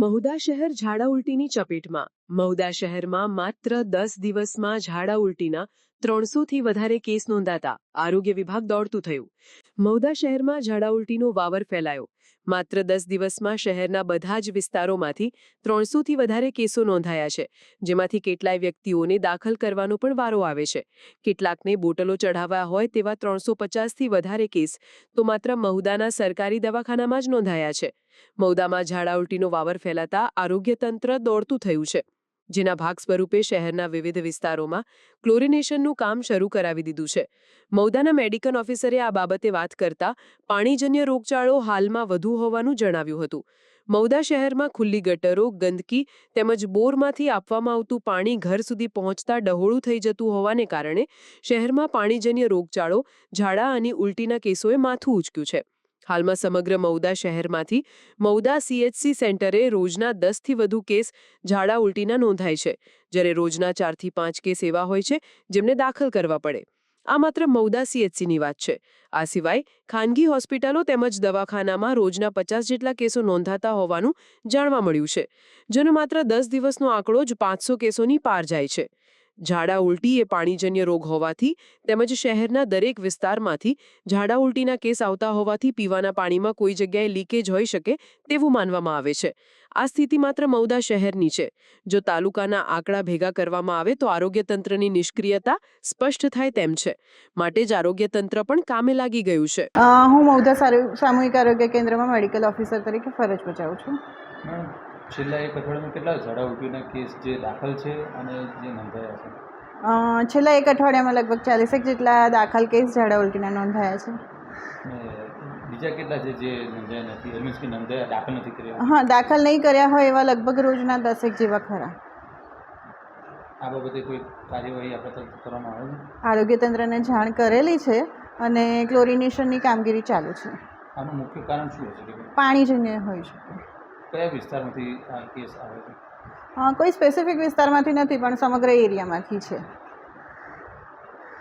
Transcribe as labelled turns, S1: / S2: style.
S1: મહુદા શહેર ઝાડા ઉલટીની ચપેટમાં. મહુદા શહેરમાં માત્ર દસ દિવસમાં ઝાડા ઉલટીના ત્રણસોથી વધારે કેસ નોંધાતા આરોગ્ય વિભાગ દોડતું થયું. મહુદા શહેરમાં ઝાડા ઉલટીનો વાવર ફેલાયો. માત્ર દસ દિવસમાં શહેરના બધા જ વિસ્તારોમાંથી ત્રણસોથી વધારે કેસો નોંધાયા છે, જેમાંથી કેટલાય વ્યક્તિઓને દાખલ કરવાનો પણ વારો આવે છે. કેટલાકને બોટલો ચઢાવ્યા હોય તેવા ત્રણસો પચાસથી વધારે કેસ તો માત્ર મહુદાના સરકારી દવાખાનામાં જ નોંધાયા છે. મૌદામાં ઝાડા ઉલટીનો વાવર ફેલાતા આરોગ્ય તંત્ર દોડતું થયું છે. જેના ભાગ સ્વરૂપે શહેરના વિવિધ વિસ્તારોમાં ક્લોરિનેશનનું કામ શરૂ કરાવી દીધું છે. મૌદાના મેડિકલ ઓફિસરે આ બાબતે વાત કરતા પાણીજન્ય રોગચાળો હાલમાં વધુ હોવાનું જણાવ્યું હતું. મૌદા શહેરમાં ખુલ્લી ગટરો, ગંદકી તેમજ બોરમાંથી આપવામાં આવતું પાણી ઘર સુધી પહોંચતા ડહોળું થઈ જતું હોવાને કારણે શહેરમાં પાણીજન્ય રોગચાળો, ઝાડા અને ઉલટીના કેસોએ માથું ઉચક્યું છે. હાલમાં સમગ્ર મૌદા શહેરમાંથી મૌદા સીએચસી સેન્ટરે રોજના દસથી વધુ કેસ ઝાડા ઉલટીના નોંધાય છે, જ્યારે રોજના ચારથી પાંચ કેસ એવા હોય છે જેમને દાખલ કરવા પડે. આ માત્ર મૌદા સીએચસીની વાત છે. આ સિવાય ખાનગી હોસ્પિટલો તેમજ દવાખાનામાં રોજના પચાસ જેટલા કેસો નોંધાતા હોવાનું જાણવા મળ્યું છે, જેનો માત્ર દસ દિવસનો આંકડો જ પાંચસો કેસોની પાર જાય છે. ઝાડા ઉલટી એ પાણીજન્ય રોગ હોવાથી તેમજ શહેરના દરેક વિસ્તારમાંથી ઝાડા ઉલટીના કેસ આવતા હોવાથી પીવાના પાણીમાં કોઈ જગ્યાએ લીકેજ હોઈ શકે તેવું માનવામાં આવે છે. આ સ્થિતિ માત્ર મૌદા શહેરની છે. જો તાલુકાના આંકડા ભેગા કરવામાં આવે તો આરોગ્ય તંત્રની નિષ્ક્રિયતા સ્પષ્ટ થાય તેમ છે. માટે જ આરોગ્ય તંત્ર પણ કામે લાગી ગયું છે.
S2: હું મૌદા સામૂહિક આરોગ્ય કેન્દ્રમાં મેડિકલ ઓફિસર તરીકે ફરજ બજાવું છું.
S3: છેલ્લા એક અઠવાડિયામાં કેટલા ઝાડા ઉલટીના કેસ જે દાખલ છે અને જે નોંધાયા છે?
S2: છેલ્લા એક અઠવાડિયામાં લગભગ ચાલીસેક જેટલા દાખલ કેસ ઝાડા ઉલટીના નોંધાયા છે.
S3: બીજા કેટલા છે જે નોંધાયા નથી? મીન્સ કે નોંધાયા દાખલ નથી કર્યા?
S2: હા દાખલ નહીં કર્યા હોય એવા લગભગ રોજના દસેક જેવા ખરા.
S3: આ બાબતે કોઈ કાર્યવાહી આપણે કરવામાં આવે છે?
S2: આરોગ્ય તંત્રને જાણ કરેલી છે અને ક્લોરિનેશનની કામગીરી ચાલુ છે.
S3: આનું મુખ્ય કારણ શું કે
S2: પાણીજન્ય હોય શકે
S3: કયા વિસ્તારમાંથી આ કેસ આવે છે?
S2: કોઈ સ્પેસિફિક વિસ્તારમાંથી નથી પણ સમગ્ર એરિયામાંથી છે.